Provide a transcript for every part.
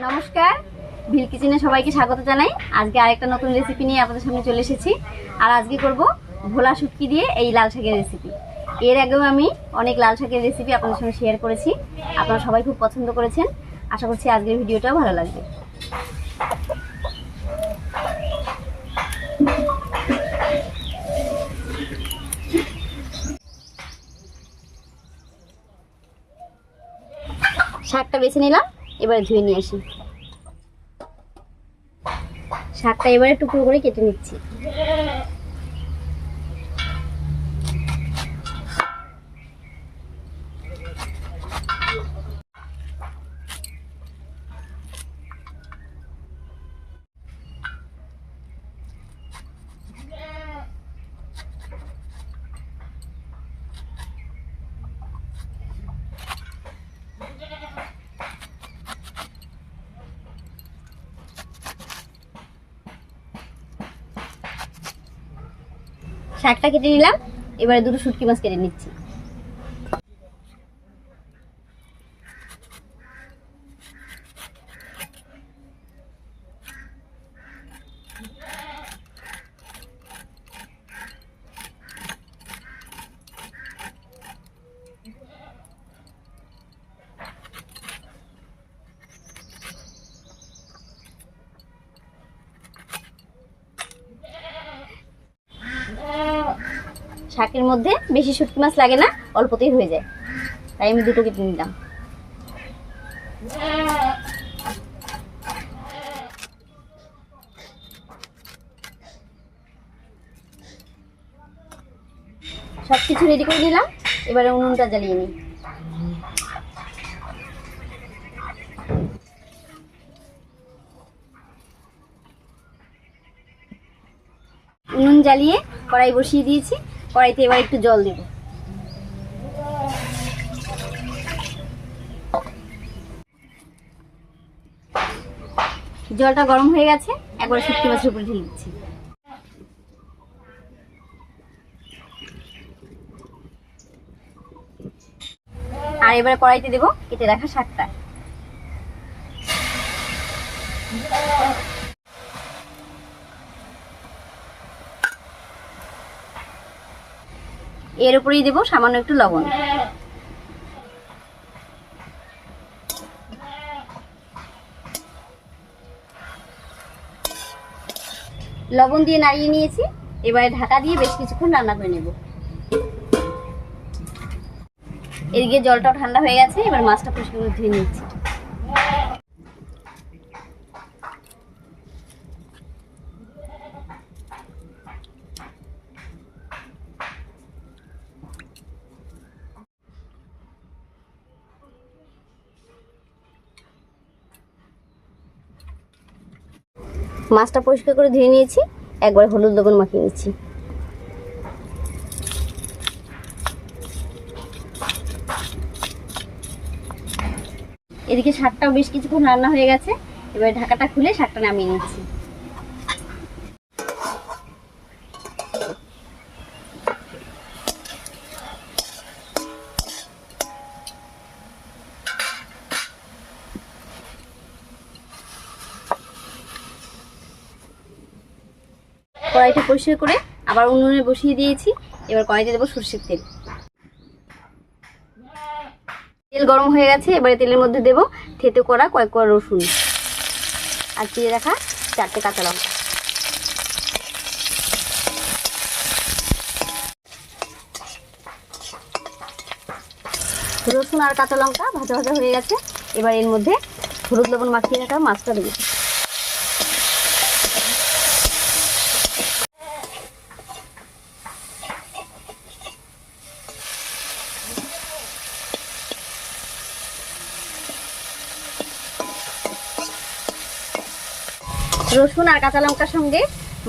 নমস্কার। ভিল কিচেনে সবাইকে স্বাগত জানাই। আজকে আরেকটা নতুন রেসিপি নিয়ে আপনাদের সামনে চলে এসেছি। আর আজকে করব ভোলা শুটকি দিয়ে এই লাল শাকের রেসিপি এর আগেও আমি অনেক লাল শাকের রেসিপি আপনাদের সঙ্গে শেয়ার করেছি। আপনারা সবাই খুব পছন্দ করেছেন। আশা করছি আজকের ভিডিওটাও ভালো লাগবে। শাকটা বেছে নিলাম। এবারে ধুয়ে নিয়ে আসি। শাকটা এবারে টুকরো করে কেটে নিচ্ছি। শাকটা কেটে নিলাম। এবারে দুটো শুটকি মাছ কেটে নিচ্ছি। শাকের মধ্যে বেশি শুটকি মাছ লাগে না, অল্পতেই হয়ে যায়। তাই আমি দুটো কেটে নিলাম। সব কিছু রেডি করে নিলাম, এবারে উনুনটা জ্বালিয়ে নিই। উনুন জ্বালিয়ে কড়াই বসিয়ে দিয়েছি। কড়াইতে এবার একটু জল দেব। জলটা গরম হয়ে গেছে, একবার শুটকি মাছের উপরে ঢেলে দিচ্ছি। আর এবারে কড়াইতে দেবো কেটে রাখা শাকটা। এর উপরেই দেবো সামান্য একটু লবণ। লবণ দিয়ে নাড়িয়ে নিয়েছি। এবারে ঢাকা দিয়ে বেশ কিছুক্ষণ রান্না করে নেব। এদিকে জলটাও ঠান্ডা হয়ে গেছে, এবার মাছটা পরিষ্কার করে ধুয়ে নিচ্ছি। মাছটা পরিষ্কার করে ধুয়ে নিয়েছি, একবার হলুদ লবণ মাখিয়ে নিচ্ছি। এদিকে শাকটাও বেশ কিছুক্ষণ রান্না হয়ে গেছে, এবার ঢাকাটা খুলে শাকটা নামিয়ে নিচ্ছি। কড়াইটা পরিষ্কার করে আবার উনুনে বসিয়ে দিয়েছি। এবার কড়াইতে দেবো সর্ষের তেল। তেল গরম হয়ে গেছে, এবারে তেলের মধ্যে দেব থেতে করা কয়েক কোয়া রসুন। আর চিড়ে রাখা চারটে কাঁচা লঙ্কা। রসুন আর কাঁচা লঙ্কা ভাজা ভাজা হয়ে গেছে। এবার এর মধ্যে হলুদ লবণ মাখিয়ে রাখা মাছটা দেবো। রসুন আর কাঁচা লঙ্কার সঙ্গে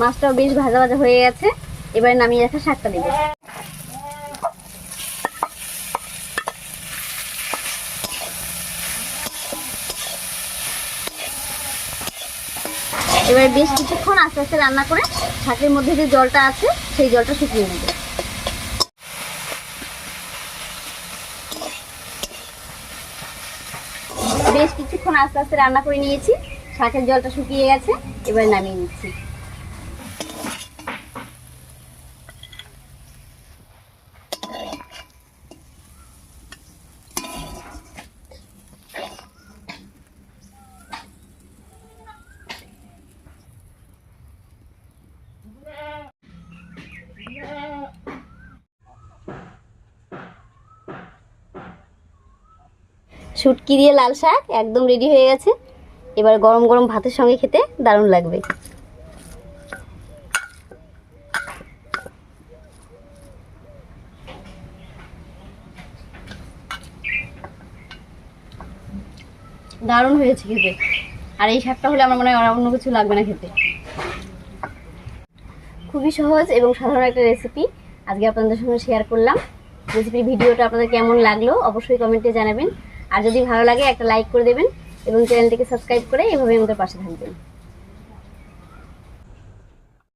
মাছটাও বেশ ভাজা ভাজা হয়ে গেছে। এবারে নামিয়ে রাখা শাকটা দেবো এবার বেশ কিছুক্ষণ আস্তে আস্তে রান্না করে শাকের মধ্যে যে জলটা আছে, সেই জলটা শুকিয়ে নেবে। বেশ কিছুক্ষণ আস্তে আস্তে রান্না করে নিয়েছি। শাকের জলটা শুকিয়ে গেছে। এবার নামিয়ে নিচ্ছি। শুটকি দিয়ে লাল শাক একদম রেডি হয়ে গেছে। এবার গরম গরম ভাতের সঙ্গে খেতে দারুণ লাগবে। দারুণ হয়েছে খেতে। আর এই শাকটা হলে আমার মনে হয় অন্য কিছু লাগবে না খেতে। খুবই সহজ এবং সাধারণ একটা রেসিপি আজকে আপনাদের সঙ্গে শেয়ার করলাম। রেসিপির ভিডিওটা আপনাদের কেমন লাগল অবশ্যই কমেন্টে জানাবেন। আর যদি ভালো লাগে একটা লাইক করে দেবেন। এবং চ্যানেলটিকে সাবস্ক্রাইব করে এভাবে আমাদের পাশে থাকবেন।